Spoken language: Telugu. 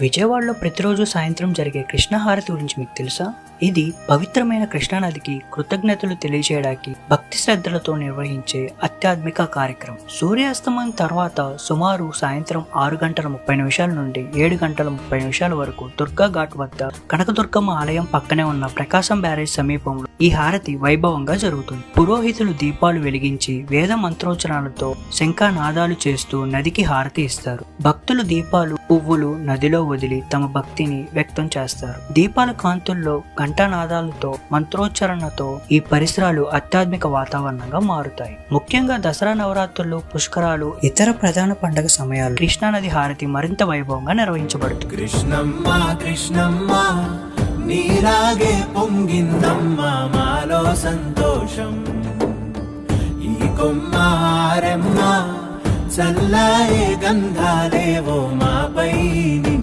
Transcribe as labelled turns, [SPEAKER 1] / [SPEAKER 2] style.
[SPEAKER 1] విజయవాడలో ప్రతిరోజు సాయంత్రం జరిగే కృష్ణహారతి గురించి మీకు తెలుసా? ఇది పవిత్రమైన కృష్ణానదికి కృతజ్ఞతలు తెలియజేయడానికి భక్తి శ్రద్ధలతో నిర్వహించే అత్యాత్మిక కార్యక్రమం. సూర్యాస్తమయం తర్వాత సుమారు సాయంత్రం ఆరు గంటల ముప్పై నిమిషాల నుండి ఏడు గంటల ముప్పై నిమిషాల వరకు దుర్గా ఘాట్ వద్ద కనకదుర్గమ్మ ఆలయం పక్కనే ఉన్న ప్రకాశం బ్యారేజ్ సమీపంలో ఈ హారతి వైభవంగా జరుగుతుంది. పురోహితులు దీపాలు వెలిగించి వేద మంత్రోచ్చరణలతో శంఖానాదాలు చేస్తూ నదికి హారతి ఇస్తారు. భక్తులు దీపాలు పువ్వులు నదిలో వదిలి తమ భక్తిని వ్యక్తం చేస్తారు. దీపాల కాంతుల్లో ఘంటానాదాలతో మంత్రోచ్చరణతో ఈ పరిసరాలు ఆధ్యాత్మిక వాతావరణంగా మారుతాయి. ముఖ్యంగా దసరా నవరాత్రులు పుష్కరాలు ఇతర ప్రధాన పండుగ సమయాలు కృష్ణానది హారతి మరింత వైభవంగా నిర్వహించబడుతుంది.
[SPEAKER 2] కృష్ణమ్మ కృష్ణమ్మ నీలాగే పొంగిందమ్మ మాలో సంతోషం. ఈ కొమ్మారెమ్మ చల్లాయే గంధాలేవో